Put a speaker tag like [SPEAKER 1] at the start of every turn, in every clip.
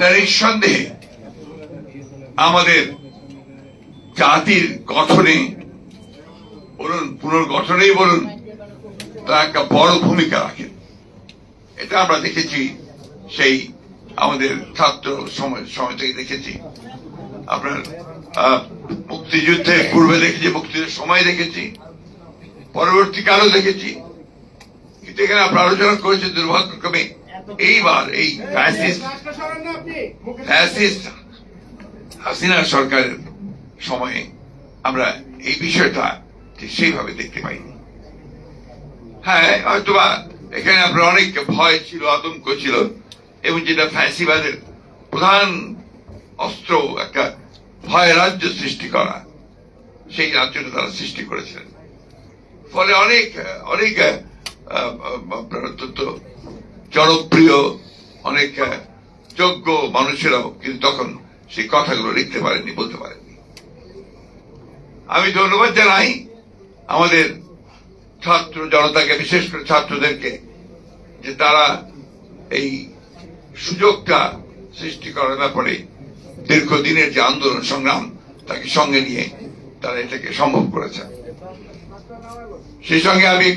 [SPEAKER 1] নিঃসন্দেহে আমাদের জাতির গঠনে বলুন, পুনর্গঠনেই বলুন তা একটা বড় ভূমিকা রাখে। এটা আমরা দেখেছি, সেই আমাদের ছাত্র সময় সময় থেকে দেখেছি। আপনার মুক্তিযুদ্ধের পূর্বে দেখেছি, মুক্তিযুদ্ধের সময় দেখেছি, পরবর্তীকালেও দেখেছি। কিন্তু এখানে আপনার আলোচনা করেছে দুর্ভাগ্যক্রমে এইবার এই ফ্যাসিস্ট ফ্যাসিস্ট হাসিনা সরকারের সময়ে আমরা এই বিষয়টা সেইভাবে দেখতে পাইনি। হ্যাঁ হয়তোবা এখানে আপনার অনেক ভয় ছিল আতঙ্ক ছিল এবং যেটা ফ্যাসিবাদের প্রধান অস্ত্র একটা ভয় রাজ্য সৃষ্টি করা সেই রাজ্যটা তারা সৃষ্টি করেছিলেন। ফলে অনেক অনেক আপনার অত্যন্ত জনপ্রিয়, অনেক যোগ্য মানুষেরাও কিন্তু তখন সেই কথাগুলো লিখতে পারেননি, বলতে পারেননি। আমি ধন্যবাদ জানাই আমাদের ছাত্র জনতাকে, বিশেষ করে ছাত্রদেরকে, যে তারা এই সুযোগটা সৃষ্টি করার ব্যাপারে দীর্ঘদিনের যে আন্দোলন সংগ্রাম, তাকে সঙ্গে নিয়ে তারা এটাকে সম্ভব করেছে। সেই সঙ্গে আমি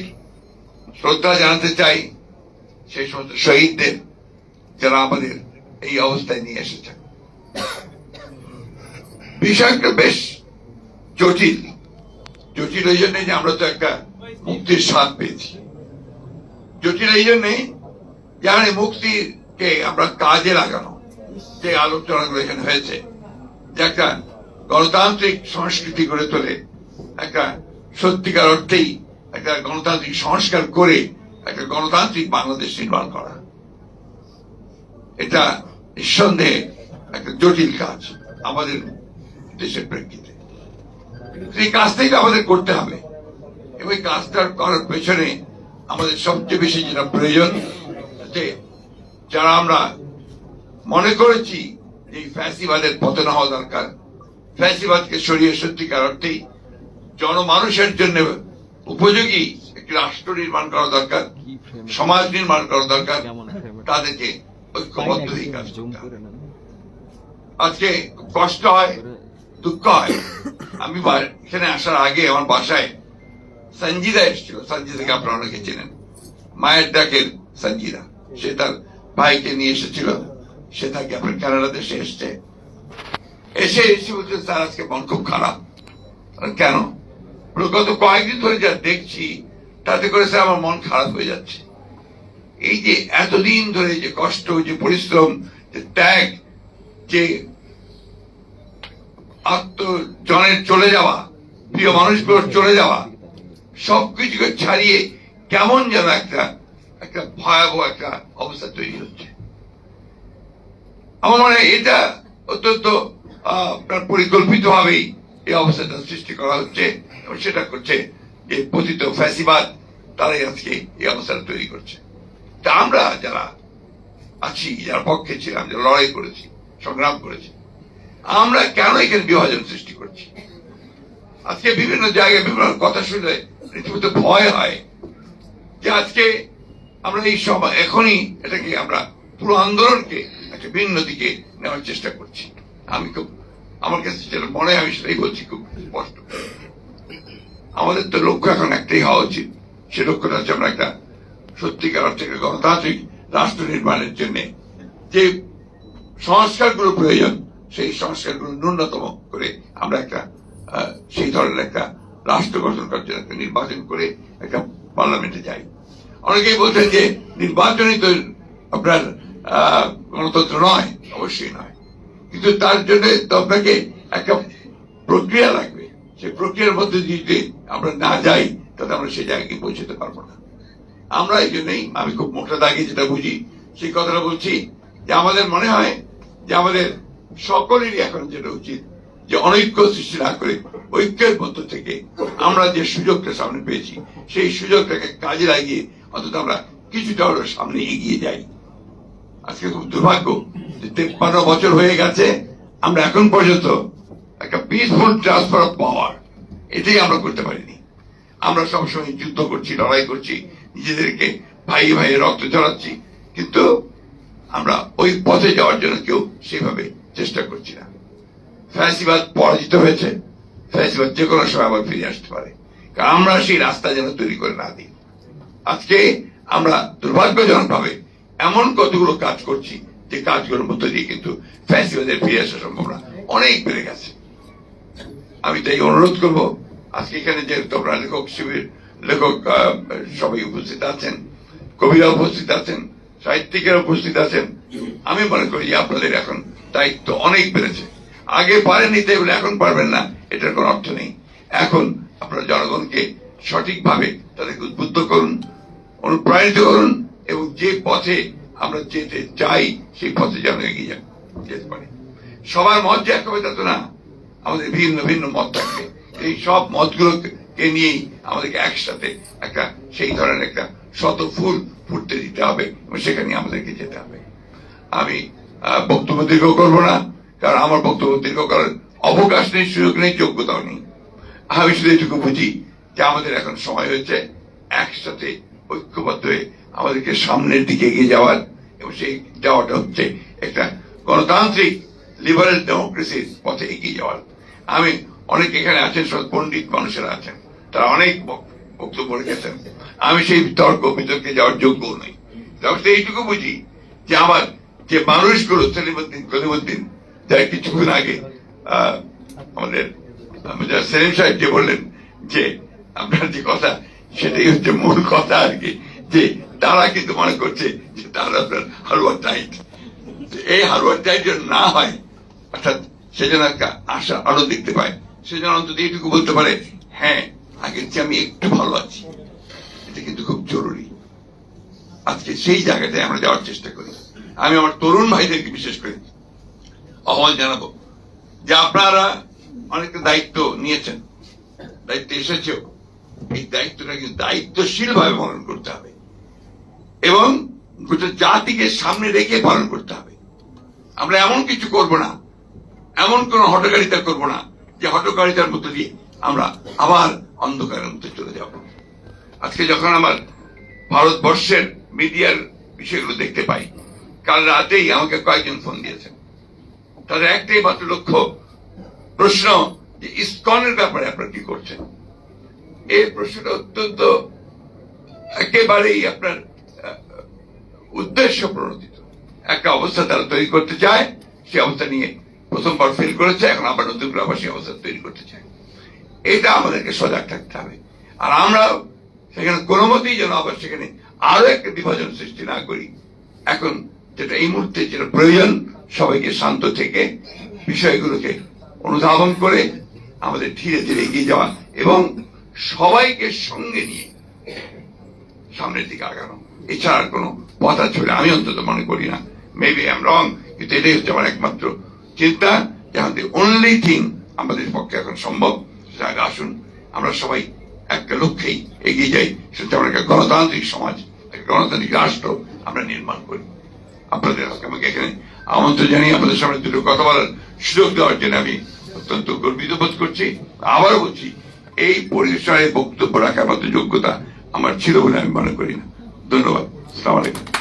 [SPEAKER 1] শ্রদ্ধা জানাতে চাই সেই সমস্ত শহীদদের যারা আমাদের এই অবস্থায় নিয়ে এসেছে বিষয়টা বেশ জটিল জটিল এই জন্যে যে আমরা তো একটা মুক্তির স্বাদ পেয়েছি জটিল এই জন্যে যে আমরা মুক্তিকে আমরা কাজে লাগানো যে আলোচনাগুলো এখানে হয়েছে যে একটা গণতান্ত্রিক সংস্কৃতি গড়ে তোলে একটা সত্যিকার অর্থেই একটা গণতান্ত্রিক সংস্কার করে একটা গণতান্ত্রিক বাংলাদেশ নির্মাণ করা। এটা নিঃসন্দেহে একটা জটিল কাজ আমাদের দেশের প্রেক্ষিতে। এই কাজটাই আমাদের করতে হবে। এবং এই কাজটা করার পেছনে আমাদের সবচেয়ে বেশি যেটা প্রয়োজন, যে যারা আমরা মনে করেছি যে ফ্যাসিবাদের পতন হওয়া দরকার, ফ্যাসিবাদকে সরিয়ে সত্যিকার অর্থেই জনমানুষের জন্য উপযোগী একটি রাষ্ট্র নির্মাণ করা দরকার সমাজ নির্মাণ করা দরকার তাদেরকে ঐক্যবদ্ধ হয়ে কাজ আজকে কষ্ট হয় দুঃখ হয়। আমি এখানে আসার আগে আমার বাসায় সঞ্জিদা এসেছিল। সঞ্জিদাকে আপনারা অনেকে চেনেন। মায়ের ডাকের সঞ্জিদা। সে তার ভাইকে নিয়ে এসেছিল। সে তাকে আপনার কানাডা দেশে এসছে। এসে এসে বলছে স্যার আজকে মন খুব খারাপ। কেন? গত কয়েকদিন ধরে যা দেখছি তাতে করে স্যার, আমার মন খারাপ হয়ে যাচ্ছে। এই যে এতদিন ধরে যে কষ্ট, যে পরিশ্রম, যে ত্যাগ, যে আত্মজনের চলে যাওয়া, প্রিয় মানুষগুলোর চলে যাওয়া, সবকিছুকে ছাড়িয়ে কেমন যেন একটা একটা ভয়াবহ একটা অবস্থা তৈরি হচ্ছে। আমার মনে এটা অত্যন্ত পরিকল্পিত ভাবেই এই অবস্থাটা সৃষ্টি করা হচ্ছে এবং সেটা করছে যে পতিত ফ্যাসিবাদ তারাই আজকে এই অবস্থাটা তৈরি করছে। তা আমরা যারা আছি, যারা পক্ষে ছিলাম, যারা লড়াই করেছি, সংগ্রাম করেছি, আমরা কেন এখানে বিভাজন সৃষ্টি করছি? আজকে বিভিন্ন জায়গায় বিভিন্ন কথা শুনলে রীতিমতো ভয় হয় যে আজকে আমরা এই সব এখনই এটাকে আমরা পুরো আন্দোলনকে একটা ভিন্ন দিকে নেওয়ার চেষ্টা করছি। আমি খুব, আমার কাছে যেটা মনে হয়, আমি সেটাই বলছি, খুব স্পষ্ট। আমাদের তো লক্ষ্য এখন একটাই হওয়া উচিত। সে লক্ষ্যটা হচ্ছে আমরা একটা সত্যিকার অর্থে গণতান্ত্রিক রাষ্ট্র নির্মাণের জন্য যে সংস্কারগুলো প্রয়োজন, সেই সংস্কারগুলো ন্যূনতম করে আমরা একটা সেই ধরনের একটা রাষ্ট্র গঠন করার জন্য একটা নির্বাচন করে একটা পার্লামেন্টে যাই। অনেকেই বলছেন যে নির্বাচনই তো আপনার গণতন্ত্র নয়, অবশ্যই নয়। কিন্তু তার জন্য তো আপনাকে একটা প্রক্রিয়া লাগবে। সেই প্রক্রিয়ার মধ্যে যদি আমরা না যাই, তাহলে আমরা সেই জায়গায় পৌঁছতে পারব না। আমরা এই জন্যই আমি খুব মোটা দাগে যেটা বুঝি, সেই কথাটা বলছি যে আমাদের মনে হয় যে আমাদের সকলেরই এখন যেটা উচিত যে অনৈক্য সৃষ্টি না করে ঐক্যের মধ্য থেকে আমরা যে সুযোগটা সামনে পেয়েছি, সেই সুযোগটাকে কাজে লাগিয়ে অন্তত আমরা কিছুটা হলেও সামনে এগিয়ে যাই। আজকে খুব দুর্ভাগ্য যে তেপ্পান্ন বছর হয়ে গেছে, আমরা এখন পর্যন্ত একটা পিসফুল ট্রান্সফার অফ পাওয়ার। এটাই আমরা করতে পারিনি। আমরা সবসময় যুদ্ধ করছি, লড়াই করছি, নিজেদেরকে ভাই ভাই রক্ত চড়াচ্ছি কিন্তু আমরা ওই পথে যাওয়ার জন্য কেউ সেভাবে চেষ্টা করছি না। ফ্যাসিবাদ পরাজিত হয়েছে। ফ্যাসিবাদ যে কোনো সময় আবার ফিরে আসতে পারে। আমরা সেই রাস্তা যেন তৈরি করে না দিই। আজকে আমরা দুর্ভাগ্যজনক ভাবে এমন কতগুলো কাজ করছি যে কাজগুলোর মধ্য দিয়ে কিন্তু ফ্যাসিবাদের ফিরে আসা সম্ভাবনা অনেক বেড়ে গেছে। আমি তাই অনুরোধ করব, আজকে এখানে যেহেতু আপনারা লেখক শিবির, লেখক সবাই উপস্থিত আছেন, কবিরা উপস্থিত আছেন, সাহিত্যিকেরা উপস্থিত আছেন, আমি মনে করি যে আপনাদের এখন দায়িত্ব অনেক বেড়েছে। আগে পারেননি তাই বলে এখন পারবেন না, এটার কোনো অর্থ নেই। এখন আপনারা জনগণকে সঠিকভাবে তাদেরকে উদ্বুদ্ধ করুন, অনুপ্রাণিত করুন, এবং যে পথে আমরা যেতে চাই, সেই পথে যেন এগিয়ে যা- যেতে পারি। সবার মত যে এক হবে তা তো না। আমাদের ভিন্ন ভিন্ন মত থাকবে এই সব মতগুলোকে নিয়েই আমাদেরকে একসাথে একটা সেই ধরনের একটা শত ফুল ফুটতে দিতে হবে এবং সেখানে আমাদেরকে যেতে হবে। আমি বক্তব্য দীর্ঘ করব না, কারণ আমার বক্তব্য দীর্ঘ করার অবকাশ নেই, সুযোগ নেই, যোগ্যতাও নেই। আমি শুধু এটুকু বুঝি যে আমাদের এখন সময় হয়েছে একসাথে ঐক্যবদ্ধ হয়ে আমাদেরকে সামনের দিকে এগিয়ে যাওয়ার এবং সেই যাওয়াটা হচ্ছে একটা গণতান্ত্রিক লিবারেল ডেমোক্রেসির পথে এগিয়ে যাওয়ার আমি অনেক এখানে আছেন, সব পণ্ডিত মানুষেরা আছেন। তারা অনেক বক্তব্য রেখেছেন। আমি সেই তর্ক বিতর্কে যাওয়ার যোগ্য নই। তবে এইটুকু বুঝি যে আমার যে মানুষগুলো সেলিমুদ্দিন, কলিমুদ্দিন, যারা কিছুক্ষণ আগে আমাদের সেলিম সাহেব যে বললেন যে আপনার যে কথা, সেটাই হচ্ছে মূল কথা আর কি, যে তারা কিন্তু মনে করছে যে তারা আপনার হালুয়া টাইট এই হালুয়া টাইট না হয়, অর্থাৎ সে যেন একটা আশা আলো দেখতে পায় সে যেন অন্তত এইটুকু বলতে পারে হ্যাঁ আগের চেয়ে আমি একটু ভালো আছি। এটা কিন্তু খুব জরুরি। আজকে সেই জায়গাটায় আমরা যাওয়ার চেষ্টা করি। আমি আমার তরুণ ভাইদেরকে বিশেষ করে আহ্বান জানাব যে আপনারা অনেকটা দায়িত্ব নিয়েছেন, দায়িত্ব এসেছেও। এই দায়িত্বটা কিন্তু দায়িত্বশীল ভাবে পালন করতে হবে। এবং গোটা জাতিকে সামনে রেখে পালন করতে হবে। আমরা এমন কিছু করব না। এমন কোন হটকারিতা করব না যে হটকারিতার মধ্য দিয়ে আমরা আবার অন্ধকারের মধ্যে চলে যাব। আজকে যখন আমার ভারতবর্ষের মিডিয়ার বিষয়গুলো দেখতে পাই, কাল রাতেই আমাকে কয়েকজন ফোন দিয়েছেন। তাদের একটাই মাত্র লক্ষ্য, প্রশ্ন যে ইস্কনের ব্যাপারে আপনারা কি করছেন? এই প্রশ্নটা অত্যন্ত একেবারেই আপনার উদ্দেশ্য প্রণোদিত একটা অবস্থা তারা তৈরি করতে চায় সেই অবস্থা নিয়ে প্রথমবার ফেল করেছে, এখন আবার নতুন করে আবার অবস্থা তৈরি করতে চায় এটা আমাদেরকে সজাগ থাকতে হবে। আর আমরা সেখানে কোনো মতেই যেন আবার সেখানে আরও একটা বিভাজন সৃষ্টি না করি। এখন যেটা এই মুহূর্তে যেটা প্রয়োজন, সবাইকে শান্ত থেকে বিষয়গুলোকে অনুধাবন করে আমাদের ধীরে ধীরে এগিয়ে যাওয়া এবং সবাইকে সঙ্গে নিয়ে সামনের দিকে আগানো। এছাড়া কোনো পথ আছে আমি অন্তত মনে করি না। মেবি আম রং কিন্তু এটাই হচ্ছে আমার একমাত্র চিন্তা যে আমাদের অনলি থিং আমাদের পক্ষে এখন সম্ভব সেটা আগে আসুন, আমরা সবাই একটা লক্ষ্যেই এগিয়ে যাই, সেটা আমরা একটা গণতান্ত্রিক সমাজ, একটা গণতান্ত্রিক রাষ্ট্র আমরা নির্মাণ করি। আপনাদের আমাকে এখানে আমন্ত্রণ জানিয়ে আপনাদের সামনে দুটো কথা বলার সুযোগ দেওয়ার জন্য আমি অত্যন্ত গর্বিত বোধ করছি। আবারও বলছি, এই পরিসরে বক্তব্য রাখার মতো যোগ্যতা আমার ছিল বলে আমি মনে করি না। ধন্যবাদ। সালাম আলাইকুম।